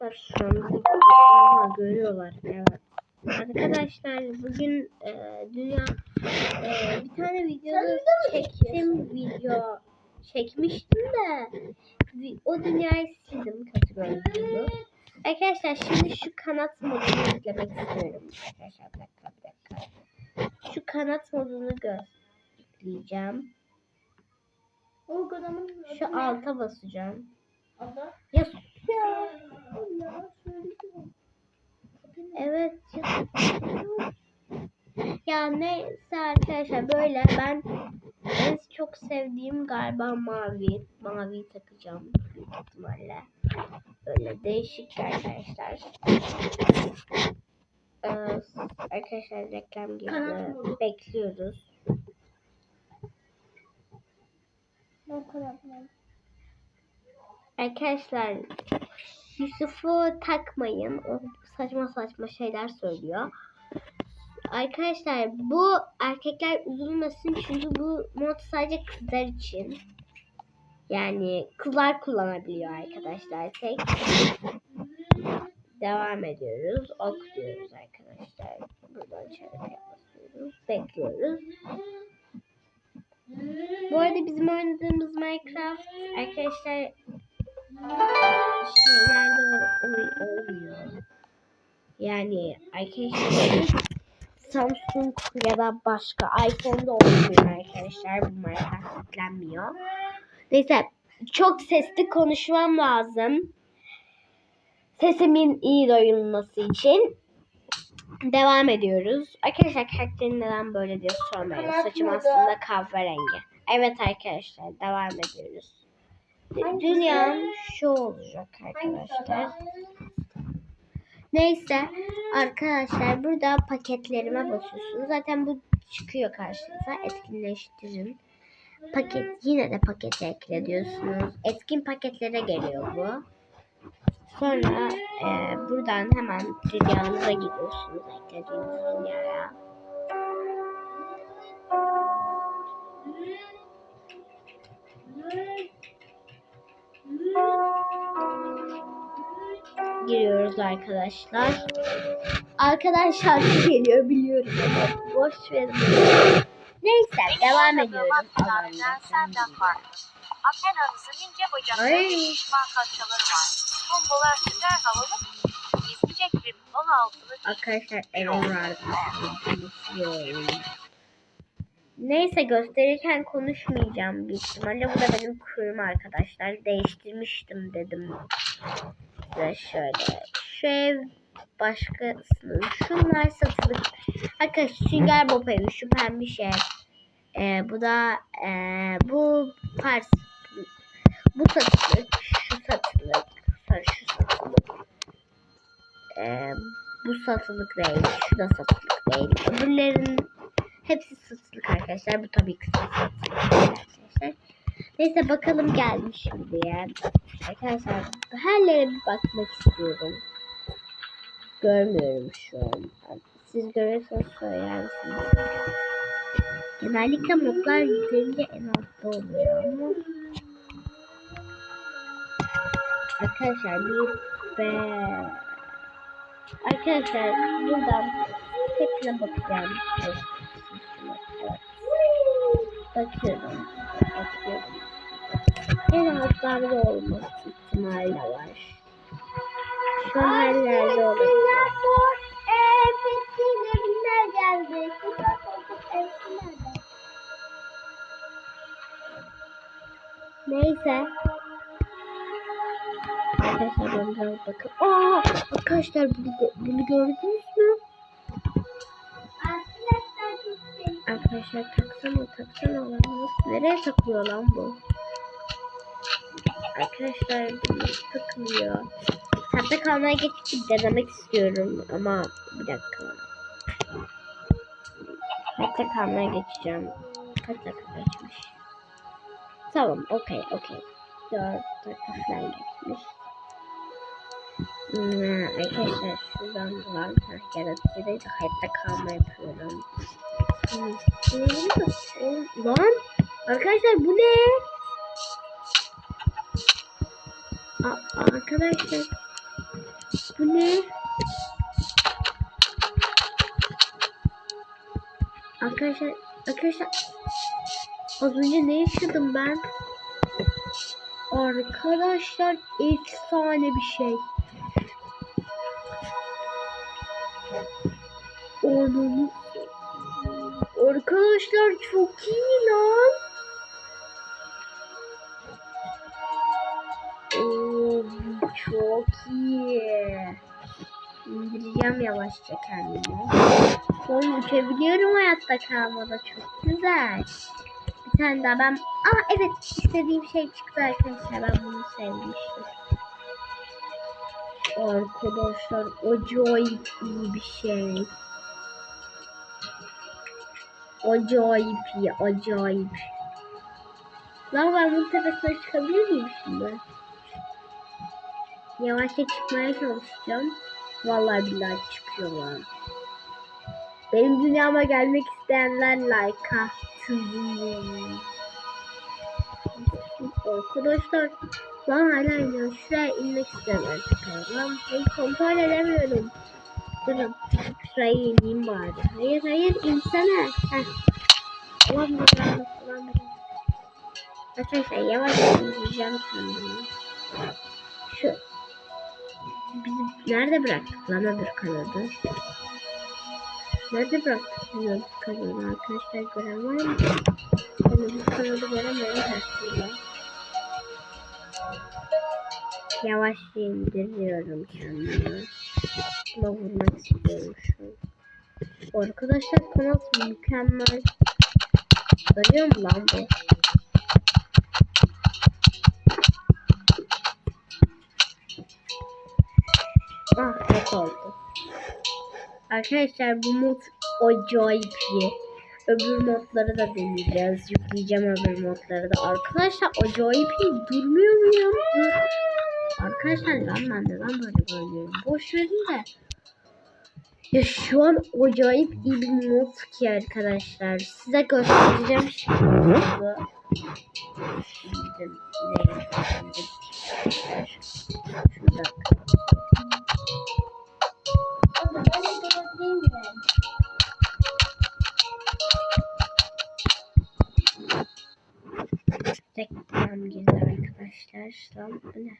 Arkadaşlar şu an Aha, görüyorlar. Evet. Arkadaşlar bugün e, dünya e, bir tane video çektim video çekmiştim de o dünyayı sildim görüntülü. Arkadaşlar şimdi şu kanat modunu yüklemek istiyorum. Arkadaşlar bir dakika bir dakika. Şu kanat modunu yükleyeceğim. Şu alta basacağım. Ya Ya. Evet. Ya neyse arkadaşlar böyle ben en çok sevdiğim galiba mavi. Mavi takacağım büyük ihtimalle. Böyle değişik arkadaşlar. Ee, arkadaşlar reklam girdi. Bekliyoruz. Kadar falan. Arkadaşlar Yusuf'u takmayın. O saçma saçma şeyler söylüyor. Arkadaşlar bu erkekler üzülmesin çünkü bu mod sadece kızlar için. Yani kızlar kullanabiliyor arkadaşlar tek. Devam ediyoruz. Ok diyoruz arkadaşlar. Buradan çevirmeye basıyoruz. Bekliyoruz. Bu arada bizim oynadığımız Minecraft arkadaşlar şeylerde ol- ol- olmuyor. Yani arkadaşlar Samsung ya da başka iPhone'da olmuyor arkadaşlar. Bu Minecraft yüklenmiyor. Neyse çok sesli konuşmam lazım. Sesimin iyi duyulması için. Devam ediyoruz. Arkadaşlar karakterin neden böyle diye sormayın. Saçım aslında kahverengi. Evet arkadaşlar devam ediyoruz. Dünyam şu olacak arkadaşlar. Neyse arkadaşlar burada paketlerime basıyorsunuz. Zaten bu çıkıyor karşınıza. Etkinleştirin. Paket yine de pakete ekle diyorsunuz. Etkin paketlere geliyor bu. Sonra e, buradan hemen dünyanıza gidiyorsunuz eklediğiniz dünyaya. Giriyoruz arkadaşlar. Arkadaşlar geliyor biliyorum ama boş verin. Neyse devam farklı. Athena'nızın ince bacakları Ay. ve şişman kalçaları var. Tombolar süper havalı. Gizlice grip 16'lı Arkadaşlar vardı. Neyse gösterirken konuşmayacağım büyük ihtimalle. Bu da benim kuyum arkadaşlar. Değiştirmiştim dedim. Size şöyle. Ev başkasının. Şunlar satılık. Arkadaşlar sünger evi. Şu pembiş ev. Ee, bu da ee, bu pars. Bu satılık. Şu satılık. Sonra şu satılık. Ee, bu satılık değil. Şu da satılık değil. Öbürlerin hepsi satılık arkadaşlar. Bu tabii ki satılık arkadaşlar. Neyse bakalım gelmiş mi diye. Arkadaşlar her yere bir bakmak istiyorum. Görmüyorum şu an. Siz görürseniz söyler misiniz? Genellikle modlar yüklenince en altta oluyor ama Arkadaşlar bir ve Arkadaşlar buradan hepsine bakacağım. Bakıyorum. Bakıyorum. En altlarda olma ihtimali de var. Şu yerde olabilir. Neyse. Arkadaşlar ben biraz bakın. Aa, arkadaşlar bunu, bunu gördünüz mü? Arkadaşlar taksana taksana lan. Nereye takılıyor lan bu? Arkadaşlar bu nasıl takılıyor? Hatta kalmaya geçip denemek istiyorum ama bir dakika. Hatta kalmaya geçeceğim. Kaç dakika geçmiş? Tamam okey okey. 4 dakika falan geçmiş. Hmm, arkadaşlar şuradan var. Da hayatta kalma yapıyorum. Lan arkadaşlar bu ne? Aa, arkadaşlar Bu ne? Arkadaşlar, arkadaşlar az önce ne yaşadım ben? Arkadaşlar efsane bir şey. Onun Arkadaşlar çok iyi lan. Oo, çok iyi. İndireceğim yavaşça kendimi. Sonra uçabiliyorum hayatta kalmada. Çok güzel. Bir tane daha ben... Aa evet istediğim şey çıktı arkadaşlar. Ben bunu sevmiştim. Arkadaşlar acayip iyi bir şey. Acayip iyi, acayip. Lan ben bunun tepesine çıkabilir miyim şimdi? Yavaşça çıkmaya çalışacağım. Vallahi billahi çıkıyorum. Benim dünyama gelmek isteyenler like atsın. Arkadaşlar lan hala. Şuraya inmek istiyorum artık. Lan ben kontrol edemiyorum. Durun. Şuraya ineyim bari. Hayır hayır insene. Heh. Ulan bir anda, ulan. Arkadaşlar yavaş indireceğim kendimi. Şu. Bizi nerede bıraktık lan öbür kanadı? Nerede bıraktık biz öbür kanadı arkadaşlar gören var mı? Ben öbür kanadı göremiyorum aslında. Yavaşça indiriyorum kendimi. Buna vurmak istiyorum şu an. Arkadaşlar kanat mükemmel. Görüyor mu lan bu? Ah yok oldu. Arkadaşlar bu mod acayip iyi. Öbür modları da deneyeceğiz. Yükleyeceğim öbür modları da. Arkadaşlar acayip iyi. Durmuyor muyum? Dur. Arkadaşlar lan ben neden böyle görüyorum? Boş verin de. Ya şu an acayip iyi bir mod ki arkadaşlar. Size göstereceğim şimdi. Şurada. Reklam girdi arkadaşlar. Lan bu ne?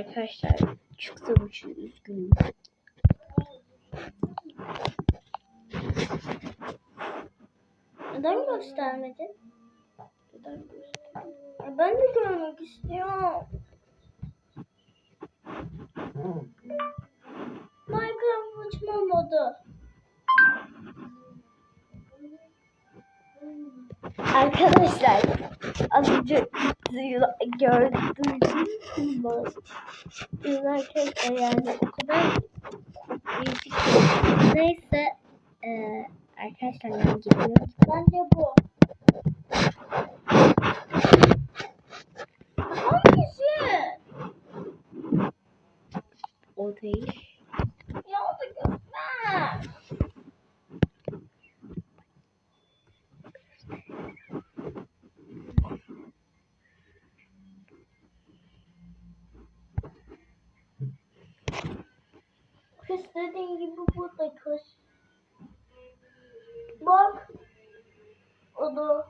Arkadaşlar çıktığım için üzgünüm. Neden göstermedin? Neden göstermedin? Ya Ben de görmek istiyorum. Minecraft uçma modu. Arkadaşlar az önce gördüğünüz arkadaşlar yani o kadar değişik. Neyse eee arkadaşlar ben gidiyorum. Bence bu. Hangisi? O değil. Ya o da göster. Kız dediğin gibi bu da kız. Bak. O da.